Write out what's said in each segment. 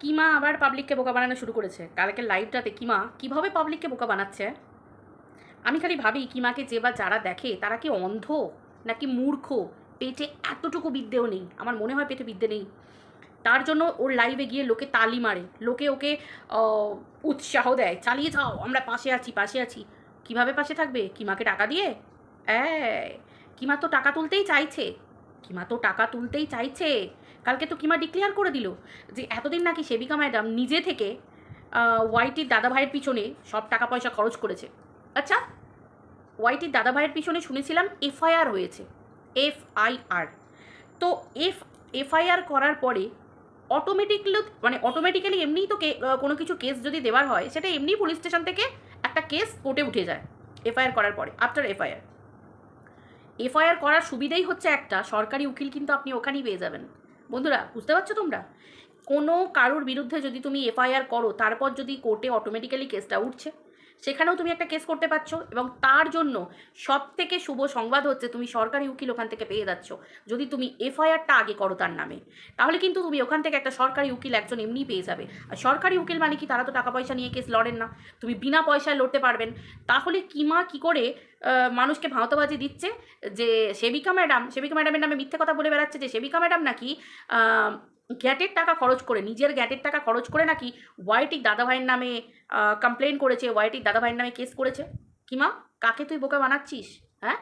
কিমা আবার পাবলিককে বোকা বানানো শুরু করেছে। কালকে লাইভটাতে কিমা কীভাবে পাবলিককে বোকা বানাচ্ছে? আমি খালি ভাবি, কিমাকে যে বা যারা দেখে, তারা কি অন্ধ নাকি মূর্খ? পেটে এতটুকু বিদ্যেও নেই। আমার মনে হয় পেটে বিদ্যে নেই। তার জন্য ওর লাইভে গিয়ে লোকে তালি মারে। লোকে ওকে উৎসাহ দেয়, চালিয়ে যাও, আমরা পাশে আছি পাশে আছি। কীভাবে পাশে থাকবে? কিমাকে টাকা দিয়ে? এই কিমা তো টাকা তুলতেই চাইছে। কিমা তো টাকা তুলতেই চাইছে। কালকে তো কিমা ডিক্লেয়ার করে দিল যে, এতদিন নাকি সেবিকা ম্যাডাম নিজে থেকে ওয়াইটির দাদা ভাইয়ের পিছনে সব টাকা পয়সা খরচ করেছে। আচ্ছা ওয়াইটির দাদা ভাইয়ের পিছনে শুনেছিলাম এফআইআর হয়েছে এফআইআর তো এফ এফআইআর করার পরে অটোমেটিকলি মানে অটোমেটিক্যালি এমনিই তো কোনো কিছু কেস যদি দেওয়ার হয়, সেটা এমনি পুলিশ স্টেশন থেকে একটা কেস কোর্টে উঠে যায় এফআইআর করার পরে আফটার এফআইআর এফআইআর করার সুবিধাই হচ্ছে একটা, সরকারি উকিল কিন্তু আপনি ওখানেই পেয়ে যাবেন। বন্ধুরা, বুঝতে পারছ তোমরা? কোনো কারোর বিরুদ্ধে যদি তুমি এফআইআর করো, তারপর যদি কোর্টে অটোমেটিক্যালি কেসটা উঠছে। সেখানেও তুমি একটা কেস করতে পারছ এবং তার জন্য সব থেকে শুভ সংবাদ হচ্ছে তুমি সরকারি উকিল ওখান থেকে পেয়ে যাচ্ছ। যদি তুমি এফআইআরটা আগে করো তার নামে, তাহলে কিন্তু তুমি ওখান থেকে একটা সরকারি উকিল একজন এমনি পেয়ে যাবে। আর সরকারি উকিল মানে কি? তারা তো টাকা পয়সা নিয়ে কেস লড়েন না। তুমি বিনা পয়সায় লড়তে পারবেন। তাহলে কিমা কি করে মানুষকে ভাঁওতাবাজি দিচ্ছে যে সেবিকা ম্যাডাম, সেবিকা ম্যাডামের নামে মিথ্যে কথা বলে বেড়াচ্ছে যে সেবিকা ম্যাডাম নাকি গ্যাটের টাকা খরচ করে, নিজের গ্যাটের টাকা খরচ করে নাকি ওয়াইটির দাদাভাইয়ের নামে কমপ্লেন করেছে ওয়াইটির দাদাভাইয়ের নামে কেস করেছে? কিমা, কাকে তুই বোকা বানাচ্ছিস? হ্যাঁ?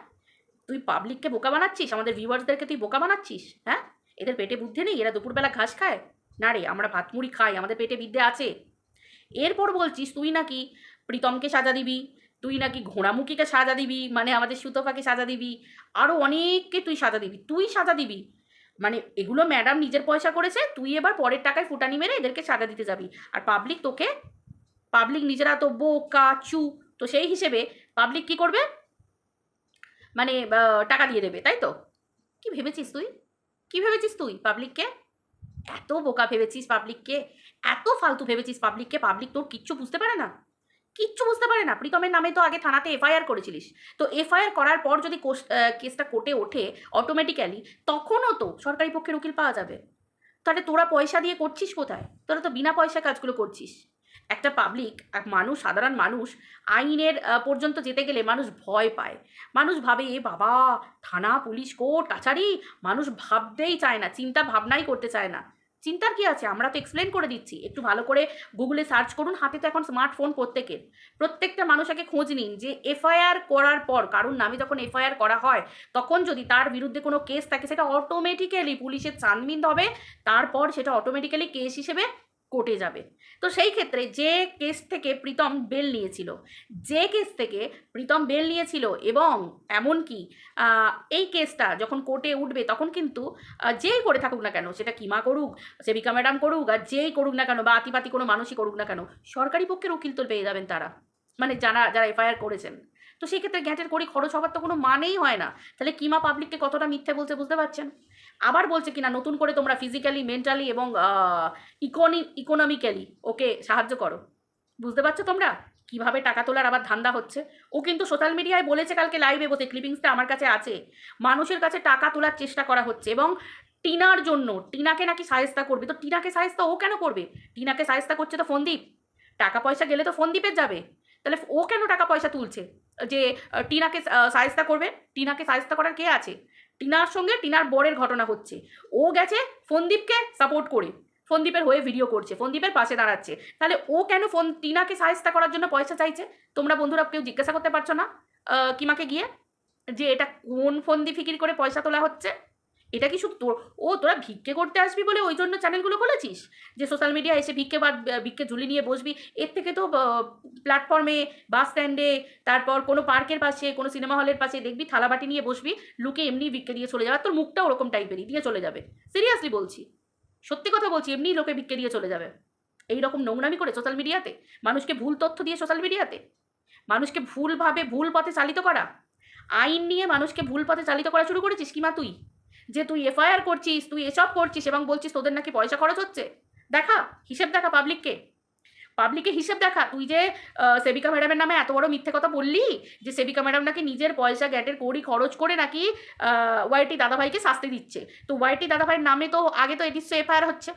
তুই পাবলিককে বোকা বানাচ্ছিস? আমাদের ভিউয়ার্সদেরকে তুই বোকা বানাচ্ছিস? হ্যাঁ? এদের পেটে বুদ্ধি নেই? এরা দুপুরবেলা ঘাস খায়? না রে, আমরা ভাত মুড়ি খাই, আমাদের পেটে বিদ্যে আছে। এরপর বলছিস, তুই নাকি প্রীতমকে সাজা দিবি, তুই নাকি ঘোড়ামুখীকে সাজা দিবি মানে আমাদের সুতোফাকে সাজা দিবি আরও অনেককে তুই সাজা দিবি। তুই সাজা দিবি মানে এগুলো ম্যাডাম নিজের পয়সা করেছে, তুই এবার পরের টাকায় ফুটানি মেরে এদেরকে সাজা দিতে যাবি। আর পাবলিক তোকে পাবলিক নিজেরা তো বোকা, চু, তো সেই হিসেবে পাবলিক কি করবে? মানে টাকা দিয়ে দেবে, তাই তো? কি ভেবেছিস তুই? কি ভেবেছিস তুই পাবলিককে এত বোকা ভেবেছিস পাবলিককে এত ফালতু ভেবেছিস পাবলিককে পাবলিক তোর কিচ্ছু বুঝতে পারে না? কিচ্ছু বুঝতে পারে না। প্রীতমের নামে তো আগে থানাতে এফআইআর করেছিলিস। তো এফআইআর করার পর যদি কোস- কেসটা কোর্টে ওঠে অটোমেটিক্যালি তখনও তো সরকারি পক্ষের উকিল পাওয়া যাবে। তাহলে তোরা পয়সা দিয়ে করছিস কোথায়? তোরা তো বিনা পয়সা কাজগুলো করছিস। একটা পাবলিক এক মানুষ, সাধারণ মানুষ, আইনের পর্যন্ত যেতে গেলে মানুষ ভয় পায়। মানুষ ভাবে, এ বাবা, থানা, পুলিশ, কোর্ট, কাছারি? মানুষ ভাবতেই চায় না, চিন্তা ভাবনাই করতে চায় না। চিন্তার কি আছে? আমরা তো এক্সপ্লেন করে দিচ্ছি। একটু ভালো করে গুগলে সার্চ করুন। হাতে তো এখন স্মার্টফোন প্রত্যেকের। প্রত্যেকটা মানুষ আগে খোঁজ নিন যে এফআইআর করার পর, কারুর নামে যখন এফআইআর করা হয়, তখন যদি তার বিরুদ্ধে কোনো কেস থাকে, সেটা অটোমেটিক্যালি পুলিশের ছানবিন হবে। তারপর সেটা অটোমেটিক্যালি কেস হিসেবে কোর্টে যাবে। তো সেই ক্ষেত্রে যে কেস থেকে প্রীতম বেল নিয়েছিল, যে কেস থেকে প্রীতম বেল নিয়েছিল এবং এমনকি এই কেসটা যখন কোর্টে উঠবে তখন কিন্তু যেই করে থাকুক না কেন, সেটা কিমা করুক, সেবিকা ম্যাডাম করুক, আর যেই করুক না কেন বা আতিপাতি কোনো মানুষই করুক না কেন, সরকারি পক্ষের উকিল তো পেয়ে যাবেন তারা। মানে যারা যারা এফআইআর করেছেন। তো সেই ক্ষেত্রে গ্যাটের করি খরচ হওয়ার তো কোনো মানেই হয় না। তাহলে কিমা পাবলিককে কতটা মিথ্যে বলছে বুঝতে পারছেন? আবার বলছে কিনা, নতুন করে তোমরা ফিজিক্যালি মেন্টালি এবং ইকোনি ইকোনমিক্যালি ওকে সাহায্য করো। বুঝতে পারছ তোমরা? কীভাবে টাকা তোলার আবার ধান্দা হচ্ছে? ও কিন্তু সোশ্যাল মিডিয়ায় বলেছে কালকে লাইভে বসে ক্লিপিংসটা আমার কাছে আছে। মানুষের কাছে টাকা তোলার চেষ্টা করা হচ্ছে এবং টিনার জন্য, টিনাকে নাকি সাহেস্তা করবে। তো টিনাকে সাহেস্তা ও কেন করবে? টিনাকে সাহেস্তা করছে তো ফোনদীপ। টাকা পয়সা গেলে তো ফোনদীপের যাবে। তাহলে ও কেন টাকা পয়সা তুলছে? যে টিনাকে সাহেস্তা করবে? টিনাকে সাহেস্তা করার কে আছে? টিনার সঙ্গে টিনার বরের ঘটনা হচ্ছে। ও গেছে ফোনদীপকে সাপোর্ট করে। ফোনদীপের হয়ে ভিডিও করছে, ফোনদীপের পাশে দাঁড়াচ্ছে। তাহলে ও কেন ফোন টিনাকে সাহেস্তা করার জন্য পয়সা চাইছে? তোমরা বন্ধুরা কেউ জিজ্ঞাসা করতে পারছ না? কিমাকে গিয়ে? যে এটা কোন ফন্দি ফিকির করে পয়সা তোলা হচ্ছে? এটা কি শুধু তোর, ও তোরা ভিক্ষে করতে আসবি বলে ওই জন্য চ্যানেলগুলো খুলেছিস? যে সোশ্যাল মিডিয়া এসে ভিক্ষে বা ভিক্ষে ঝুলি নিয়ে বসবি, এর থেকে তো প্ল্যাটফর্মে বাস স্ট্যান্ডে তারপর কোনো পার্কের পাশে, কোনো সিনেমা হলের পাশে দেখবি থালাবাটি নিয়ে বসবি, লুকে এমনি ভিক্ষে দিয়ে চলে যাবে। তোর মুখটা ওরকম টাইপেরই দিয়ে চলে যাবে। সিরিয়াসলি বলছি। সত্যি কথা বলছি, এমনি লোকে ভিক্ষে দিয়ে চলে যাবে। এই রকম নোংরামি করে সোশ্যাল মিডিয়াতে মানুষকে ভুল তথ্য দিয়ে সোশ্যাল মিডিয়াতে মানুষকে ভুলভাবে ভুল পথে চালিত করা? আইন নিয়ে মানুষকে ভুল পথে চালিত করা শুরু করেছিস কিমা তুই? যে তুই এফআইআর করছিস, তুই এসব করছিস এবং বলছিস তোদের নাকি পয়সা খরচ হচ্ছে। দেখা, হিসেব দেখা পাবলিককে পাবলিকে হিসেব দেখা। তুই যে সেবিকা ম্যাডামের নামে এত বড় মিথ্যে কথা বললি যে সেবিকা ম্যাডাম নাকি নিজের পয়সা গ্যাটের কড়ি খরচ করে নাকি ওয়াইটি দাদাভাইকে শাস্তি দিচ্ছে। তো ওয়াইটি দাদাভাইয়ের নামে তো আগে তো এটিস এফআইআর হচ্ছে।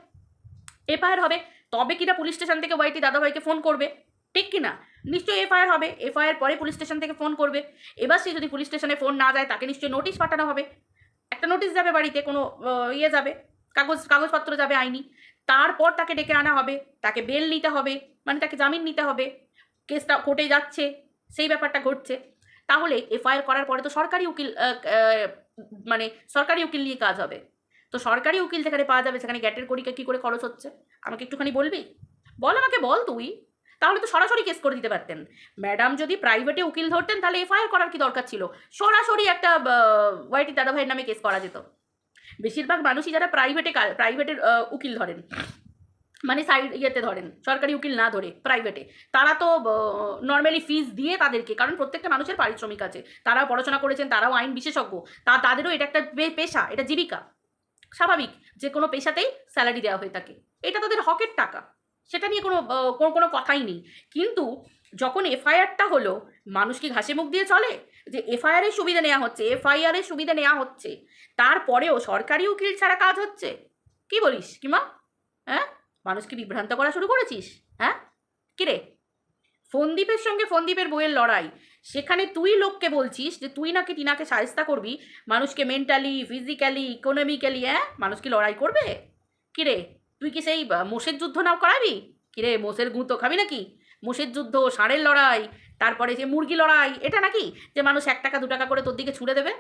এফআইআর হবে। তবে কিনা পুলিশ স্টেশন থেকে ওয়াইটি দাদাভাইকে ফোন করবে? ঠিক কি না নিশ্চয়ই এফআইআর হবে। এফআইআর পরে পুলিশ স্টেশন থেকে ফোন করবে। এবার সে যদি পুলিশ স্টেশনে ফোন না যায়, তাকে নিশ্চয়ই নোটিশ পাঠানো হবে। একটা নোটিশ যাবে বাড়িতে, কোনো ইয়ে যাবে, কাগজ, কাগজপত্র যাবে আইনি, তারপর তাকে ডেকে আনা হবে, তাকে বেল নিতে হবে মানে তাকে জামিন নিতে হবে, কেসটা কোর্টে যাচ্ছে, সেই ব্যাপারটা ঘটছে। তাহলে এফআইআর করার পরে তো সরকারি উকিল মানে সরকারি উকিল নিয়ে কাজ হবে। তো সরকারি উকিল যেখানে পাওয়া যাবে, সেখানে গ্যাটের করিকা কী করে খরচ হচ্ছে? আমাকে একটুখানি বলবি? বল আমাকে, বল তুই। তাহলে তো সরাসরি কেস করে দিতে পারতেন। ম্যাডাম যদি প্রাইভেটে উকিল ধরতেন, তাহলে এফআইআর করার কি দরকার ছিল? সরাসরি একটা ওয়াইটি দাদাভাইয়ের নামে কেস করা যেত। বেশিরভাগ মানুষই যারা প্রাইভেটে প্রাইভেটের উকিল ধরেন মানে সাইড ইয়েতে ধরেন, সরকারি উকিল না ধরে প্রাইভেটে তারা তো নর্মালি ফিস দিয়ে তাদেরকে, কারণ প্রত্যেকটা মানুষের পারিশ্রমিক আছে। তারাও পড়াশোনা করেছেন, তারাও আইন বিশেষজ্ঞ, তা তাদেরও এটা একটা পেশা, এটা জীবিকা। স্বাভাবিক যে কোনো পেশাতেই স্যালারি দেওয়া হয়ে থাকে। এটা তাদের হকের টাকা। সেটা নিয়ে কোনো কোনো কথাই নেই। কিন্তু যখন এফআইআরটা হলো, মানুষ কি ঘাসে মুখ দিয়ে চলে? যে এফআইআরের সুবিধা নেওয়া হচ্ছে, এফআইআরের সুবিধা নেওয়া হচ্ছে, তারপরেও সরকারি উকিল ছাড়া কাজ হচ্ছে? কি বলিস কিমা হ্যাঁ? মানুষকে বিভ্রান্ত করা শুরু করেছিস? হ্যাঁ? কিরে ফন্দীপের সঙ্গে ফন্দীপের বইয়ের লড়াই। সেখানে তুই লোককে বলছিস যে তুই নাকি টিনাকে সাহেস্তা করবি, মানুষকে মেন্টালি ফিজিক্যালি ইকোনমিক্যালি হ্যাঁ? মানুষ কি লড়াই করবে? কিরে তুই কি সেই মোষের যুদ্ধ নাও করাবি? কিরে, মোষের গুঁতো খাবি নাকি? মোষের যুদ্ধ, ষাঁড়ের লড়াই, তারপরে যে মুরগি লড়াই, এটা নাকি যে মানুষ এক টাকা, দু টাকা করে তোর দিকে ছুড়ে দেবে?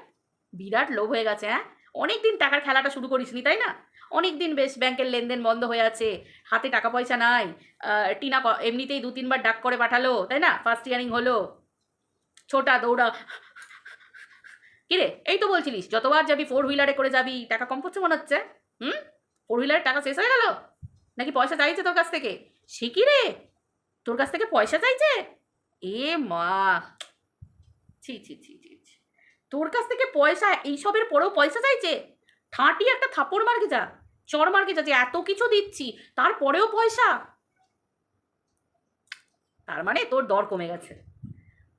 বিরাট লোভ হয়ে গেছে হ্যাঁ? অনেক দিন টাকার খেলাটা শুরু করিসনি, তাই না? অনেক দিন বেশ ব্যাংকের লেনদেন বন্ধ হয়ে আছে, হাতে টাকা পয়সা নাই টিনা এমনিতেই দু, তিনবার ডাক করে পাঠালো, তাই না? ফার্স্ট ইয়ারিং হলো। ছোটা দৌড়া। কিরে, এই তো বলছিলিস, যতবার যাবি ফোর হুইলারে করে যাবি, টাকা কম পড়ছে মনে হচ্ছে? হুম? ফোর হুইলারের টাকা শেষ হয়ে গেল? নাকি পয়সা চাইছে তোর কাছ থেকে? সে কি রে? তোর কাছ থেকে পয়সা চাইছে? এ মা। ছি ছি ছি ছি। তোর কাছ থেকে পয়সা এইসবের পরেও পয়সা চাইছে? ঠাঁটি একটা থাপড় মার্কে যা চর মার্কে যা যে এত কিছু দিচ্ছি তারপরেও পয়সা? তার মানে তোর দর কমে গেছে।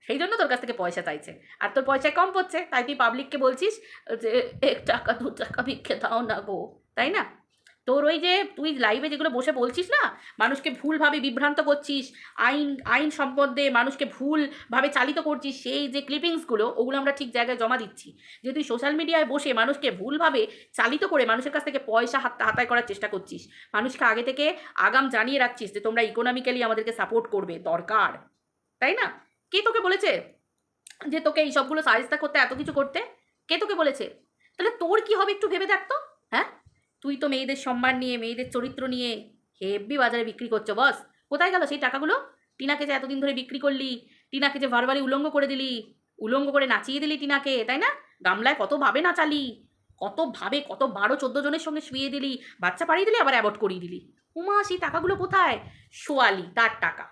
সেই জন্য তোর কাছ থেকে পয়সা চাইছে। আর তোর পয়সা কম পড়ছে, তাই তুই পাবলিককে বলছিস যে এক টাকা দু টাকা ভিক্ষে দাও না গো। তাই না? তোর ওই যে তুই লাইভে যেগুলো বসে বলছিস না, মানুষকে ভুলভাবে বিভ্রান্ত করছিস, আইন আইন সম্বন্ধে মানুষকে ভুলভাবে চালিত করছিস, সেই যে ক্লিপিংসগুলো ওগুলো আমরা ঠিক জায়গায় জমা দিচ্ছি। যে তুই সোশ্যাল মিডিয়ায় বসে মানুষকে ভুলভাবে চালিত করে মানুষের কাছ থেকে পয়সা হাত, হাতায় করার চেষ্টা করছিস, মানুষকে আগে থেকে আগাম জানিয়ে রাখছিস যে তোমরা ইকোনমিক্যালি আমাদেরকে সাপোর্ট করবে, দরকার। তাই না? কে তোকে বলেছে যে তোকে এই সবগুলো সাহায্য করতে, এত কিছু করতে? কে তোকে বলেছে? তাহলে তোর কি হবে একটু ভেবে দেখ তো হ্যাঁ? তুই তো মেয়েদের সম্মান নিয়ে, মেয়েদের চরিত্র নিয়ে হেভি বাজারে বিক্রি করছ, বস। কোথায় গেল সেই টাকাগুলো? টিনাকে যে এতদিন ধরে বিক্রি করলি, টিনাকে যে ভারবারি উলঙ্গ করে দিলি, উলঙ্গ করে নাচিয়ে দিলি টিনাকে, তাই না? গামলায় কতভাবে নাচালি, কত ভাবে কত বারো চোদ্দ জনের সঙ্গে শুয়ে দিলি, বাচ্চা পাড়িয়ে দিলি, আবার অ্যাবর্ট করিয়ে দিলি। উমা, সেই টাকাগুলো কোথায়? শোয়ালি তার টাকা।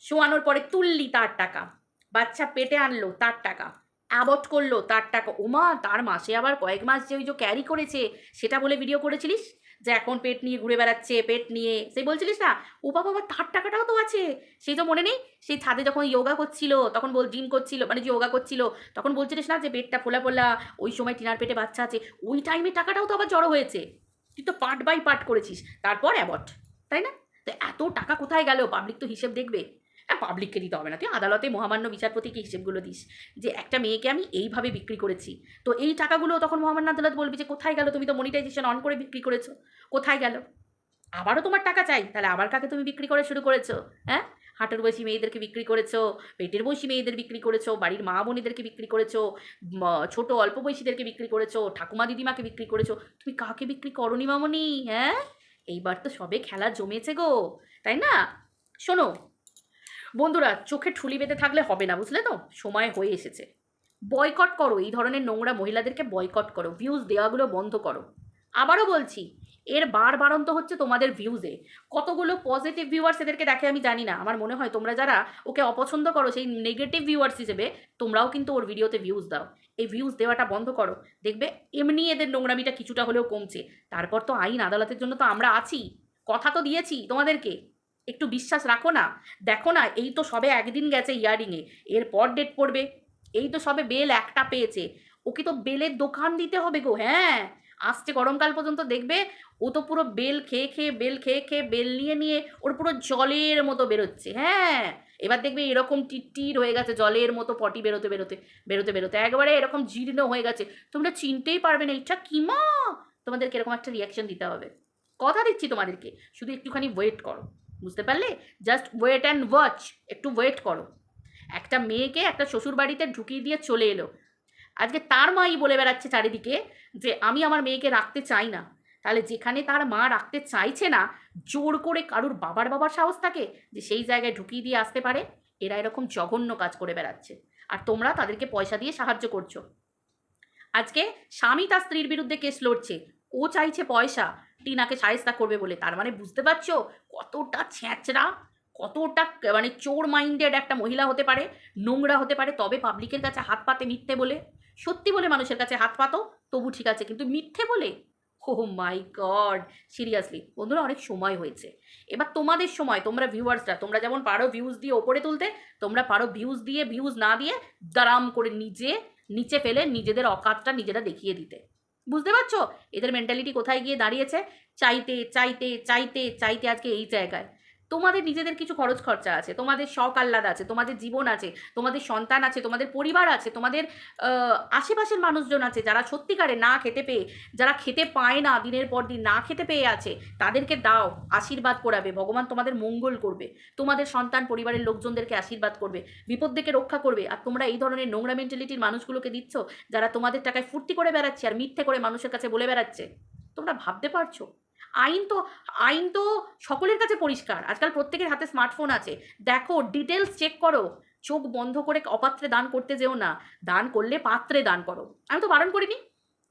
শোয়ানোর পরে তুললি তার টাকা। বাচ্চা পেটে আনলো তার টাকা। অ্যাবর্ট করল তার টাকা। ওমা, তার মাসে আবার কয়েক মাস যে ওই যে ক্যারি করেছে, সেটা বলে ভিডিও করেছিলিস? যে এখন পেট নিয়ে ঘুরে বেড়াচ্ছে, পেট নিয়ে, সেই বলছিলিস না? ও বাবা, আবার তার টাকাটাও তো আছে। সেই তো মনে নেই? সেই ছাদে যখন যোগা করছিল, তখন বল জিম করছিল মানে যোগা করছিল, তখন বলছিলিস না যে পেটটা ফোলা ফোলা, ওই সময় টিনার পেটে বাচ্চা আছে, ওই টাইমে টাকাটাও তো আবার জড়ো হয়েছে। তুই তো পার্ট বাই পার্ট করেছিস, তারপর অ্যাবর্ট তাই না? তো এত টাকা কোথায় গেল? পাবলিক তো হিসেব দেখবে। হ্যাঁ পাবলিককে দিতে হবে না। তুই আদালতে মহামান্য বিচারপতিকে হিসেবগুলো দিস? যে একটা মেয়েকে আমি এইভাবে বিক্রি করেছি। তো এই টাকাগুলো তখন মহামান্য আদালত বলবি যে, কোথায় গেল? তুমি তো মনিটাইজেশন অন করে বিক্রি করেছ। কোথায় গেল? আবারও তোমার টাকা চাই। তাহলে আবার কাকে তুমি বিক্রি করে শুরু করেছ? হ্যাঁ? হাঁটুর বয়সী মেয়েদেরকে বিক্রি করেছ, পেটের বয়সী মেয়েদের বিক্রি করেছ, বাড়ির মা বোনেদেরকে বিক্রি করেছ ছোট অল্প বয়সীদেরকে বিক্রি করেছ, ঠাকুমা দিদিমাকে বিক্রি করেছ। তুমি কাকে বিক্রি করনি মামনি? হ্যাঁ? এইবার তো সবে খেলা জমেছে গো। তাই না? শোনো বন্ধুরা, চোখে ঠুলি বেঁধে থাকলে হবে না, বুঝলে তো? সময় হয়ে এসেছে। বয়কট করো, এই ধরনের নোংরা মহিলাদেরকে বয়কট করো ভিউজ দেওয়াগুলো বন্ধ করো। আবারও বলছি, এর বার বারন্ত হচ্ছে তোমাদের ভিউজে কতগুলো পজিটিভ ভিউয়ার্স এদেরকে দেখে আমি জানি না। আমার মনে হয় তোমরা যারা ওকে অপছন্দ করো, সেই নেগেটিভ ভিউয়ার্স হিসেবে, তোমরাও কিন্তু ওর ভিডিওতে ভিউজ দাও। এই ভিউজ দেওয়াটা বন্ধ করো। দেখবে, এমনি এদের নোংরামিটা কিছুটা হলেও কমছে। তারপর তো আইন আদালতের জন্য তো আমরা আছি। কথা তো দিয়েছি তোমাদেরকে। একটু বিশ্বাস রাখো না। দেখো না, এই তো সবে একদিন গেছে ইয়ারিংয়ে এরপর ডেট পড়বে। এই তো সবে বেল একটা পেয়েছে। ওকে তো বেলের দোকান দিতে হবে গো হ্যাঁ। আসছে গরমকাল পর্যন্ত দেখবে, ও তো পুরো বেল খেয়ে খেয়ে, বেল খেয়ে খেয়ে, বেল নিয়ে নিয়ে ওর পুরো জলের মতো বেরোচ্ছে হ্যাঁ। এবার দেখবে এরকম টিট্টির হয়ে গেছে, জলের মতো পটি বেরোতে বেরোতে বেরোতে বেরোতে। একবারে এরকম জীর্ণ হয়ে গেছে। তোমরা চিনতেই পারবে না এটা কি মা? তোমাদেরকে এরকম একটা রিয়াকশন দিতে হবে। কথা দিচ্ছি তোমাদেরকে, শুধু একটুখানি ওয়েট করো। বুঝতে পারলে? জাস্ট ওয়েট অ্যান্ড ওয়াচ একটু ওয়েট করো। একটা মেয়েকে একটা শ্বশুর বাড়িতে ঢুকিয়ে দিয়ে চলে এলো। আজকে তার মাই বলে বেড়াচ্ছে চারিদিকে যে, আমি আমার মেয়েকে রাখতে চাই না। তাহলে যেখানে তার মা রাখতে চাইছে না, জোর করে কারুর বাবার বাবার সাহস থাকে যে, সেই জায়গায় ঢুকিয়ে দিয়ে আসতে পারে? এরা এরকম জঘন্য কাজ করে বেড়াচ্ছে। আর তোমরা তাদেরকে পয়সা দিয়ে সাহায্য করছ। আজকে স্বামী তার স্ত্রীর বিরুদ্ধে কেস লড়ছে। ও চাইছে পয়সা। টিনাকে সাহেস্তা করবে বলে। তার মানে বুঝতে পারছ? কতটা ছ্যাঁচড়া, কতটা মানে চোর মাইন্ডেড একটা মহিলা হতে পারে, নোংরা হতে পারে, তবে পাবলিকের কাছে হাত পাতে মিথ্যে বলে। সত্যি বলে মানুষের কাছে হাত পাতো, তবু ঠিক আছে, কিন্তু মিথ্যে বলে? ও মাই গড সিরিয়াসলি বন্ধুরা, অনেক সময় হয়েছে। এবার তোমাদের সময়, তোমরা ভিউয়ার্সরা তোমরা যেমন পারো ভিউজ দিয়ে ওপরে তুলতে, তোমরা পারো ভিউজ দিয়ে ভিউজ না দিয়ে দারাম করে নিজে, নিচে ফেলে নিজেদের অকাতটা নিজেরা দেখিয়ে দিতে। বুঝতে পারছ? এদের মেন্টালিটি কোথায় গিয়ে দাঁড়িয়েছে? চাইতে চাইতে চাইতে চাইতে আজকে এই জায়গায়। তোমাদের নিজেদের কিছু খরচ খরচা আছে, তোমাদের শখ আহ্লাদ আছে, তোমাদের জীবন আছে, তোমাদের সন্তান আছে, তোমাদের পরিবার আছে, তোমাদের আশেপাশের মানুষজন আছে যারা সত্যিকারে না খেতে পেয়ে, যারা খেতে পায় না দিনের পর দিন, না খেতে পেয়ে আছে, তাদেরকে দাও, আশীর্বাদ করাবে ভগবান তোমাদের মঙ্গল করবে, তোমাদের সন্তান পরিবারের লোকজনদেরকে আশীর্বাদ করবে বিপদ থেকে রক্ষা করবে, আর তোমরা এই ধরনের নোংরা মেন্টালিটির মানুষগুলোকে দিচ্ছ, যারা তোমাদের টাকায় ফুর্তি করে বেড়াচ্ছে আর মিথ্যে করে মানুষের কাছে বলে বেড়াচ্ছে, তোমরা ভাবতে পারছ? আইন তো আইন তো সকলের কাছে পরিষ্কার। আজকাল প্রত্যেকের হাতে স্মার্টফোন আছে। দেখো ডিটেলস চেক করো। চোখ বন্ধ করে অপাত্রে দান করতে যেও না। দান করলে পাত্রে দান করো। আমি তো বারণ করিনি।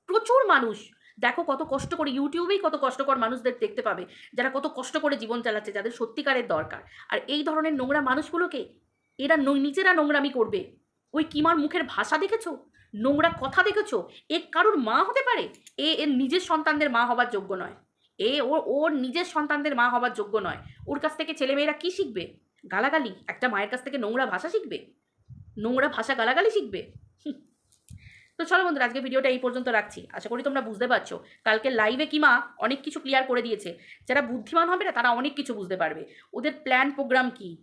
প্রচুর মানুষ। দেখো, কত কষ্ট করে ইউটিউবেই কত কষ্টকর মানুষদের দেখতে পাবে। যারা কত কষ্ট করে জীবন চালাচ্ছে, যাদের সত্যিকারের দরকার। আর এই ধরনের নোংরা মানুষগুলোকে এরা নিজেরা নোংরামি করবে। ওই কিমার মুখের ভাষা দেখেছ? নোংরা কথা দেখেছ? এ কারোর মা হতে পারে? এ, এর নিজের সন্তানদের মা হবার যোগ্য নয়। এ ওর ওর নিজের সন্তানদের মা হবার যোগ্য নয়। ওর কাছ থেকে ছেলেমেয়েরা কি শিখবে? গালাগালি? একটা মায়ের কাছ থেকে নোংরা ভাষা শিখবে? নোংরা ভাষা গালাগালি শিখবে। তো চলো বন্ধুরা আজকে ভিডিওটা এই পর্যন্ত রাখছি। আশা করি তোমরা বুঝতে পারছ। কালকে লাইভে কিমা অনেক কিছু ক্লিয়ার করে দিয়েছে। যারা বুদ্ধিমান হবে না, তারা অনেক কিছু বুঝতে পারবে। ওদের প্ল্যান প্রোগ্রাম কি?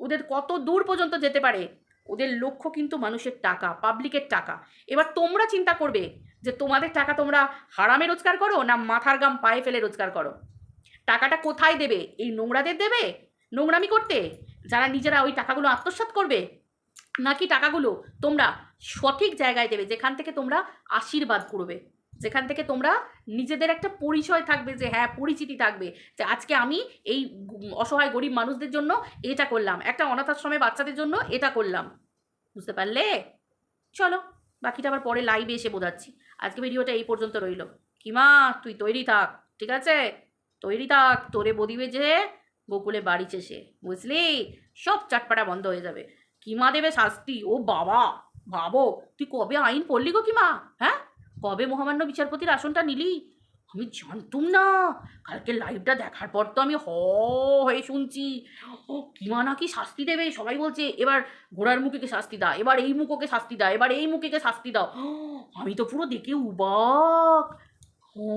ওদের কত দূর পর্যন্ত যেতে পারে? ওদের লক্ষ্য কিন্তু মানুষের টাকা পাবলিকের টাকা। এবার তোমরা চিন্তা করবে যে তোমাদের টাকা তোমরা হারামে রোজগার করো না মাথার গাম পায়ে ফেলে রোজগার করো? টাকাটা কোথায় দেবে? এই নোংরাদের দেবে? নোংরামি করতে? যারা নিজেরা ওই টাকাগুলো আত্মসাত করবে? নাকি টাকাগুলো তোমরা সঠিক জায়গায় দেবে, যেখান থেকে তোমরা আশীর্বাদ করবে যেখান থেকে তোমরা নিজেদের একটা পরিচয় থাকবে যে হ্যাঁ পরিচিতি থাকবে। যে আজকে আমি এই অসহায় গরিব মানুষদের জন্য এটা করলাম, একটা অনাথ আশ্রমে বাচ্চাদের জন্য এটা করলাম। বুঝতে পারলে? চলো, বাকিটা আবার পরে লাইভে এসে বোঝাচ্ছি। আজকে ভিডিওটা এই পর্যন্ত রইল। কিমা, তুই তৈরি থাক, ঠিক আছে? তৈরি থাক, তোরে বদিবে যে গোকুলে বাড়ি চেষে, বুঝলি? সব চাটপাটা বন্ধ হয়ে যাবে। কিমা দেবে শাস্তি? ও বাবা, ভাবো, তুই কবে আইন পড়লি গো কিমা? হ্যাঁ? কবে মহামান্য বিচারপতির আসনটা নিলি? আমি জানতুম না। কালকে লাইভটা দেখার পর তো আমি হ হয়ে শুনছি। ও কিমা নাকি শাস্তি দেবে? সবাই বলছে, এবার ঘোড়ার মুখেকে শাস্তি দাও? এবার এই মুখোকে শাস্তি দাও? এবার এই মুখেকে শাস্তি দাও? আমি তো পুরো দেখে উবাক। ও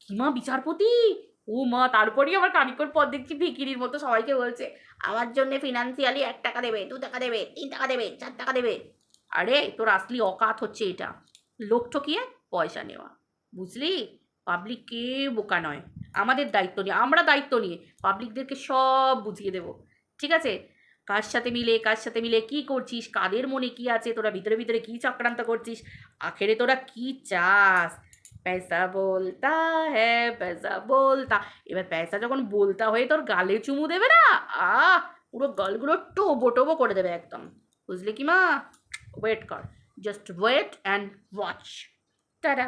কিমা বিচারপতি? ও মা, তারপরেই আমার কানিকর পর দেখছি, ভিকিরির মতো সবাইকে বলছে, আমার জন্য ফিনান্সিয়ালি এক টাকা দেবে, দু টাকা দেবে, তিন টাকা দেবে, চার টাকা দেবে। আরে, তোর আসলি অকাত হচ্ছে এটা। লোক ঠকিয়ে পয়সা নেওয়া। বুঝলি? পাবলিক কে বোকা নয়। আমাদের দায়িত্ব নিয়ে, আমরা দায়িত্ব নিয়ে পাবলিকদেরকে সব বুঝিয়ে দেব। ঠিক আছে? কার সাথে মিলে, কার সাথে মিলে কি করছিস? কাদের মনে কি আছে? তোরা ভিতরে ভিতরে কি চক্রান্ত করছিস? আখেরে তোরা কি চাস? পয়সা বলতা হ্যাঁ পয়সা বলতা। এবার পয়সা যখন বলতা হয়ে তোর গালে চুমু দেবে না, আহ! পুরো গালগুলো টোবো টোবো করে দেবে একদম। বুঝলি কি মা? ওয়েট কর। Just wait and watch tata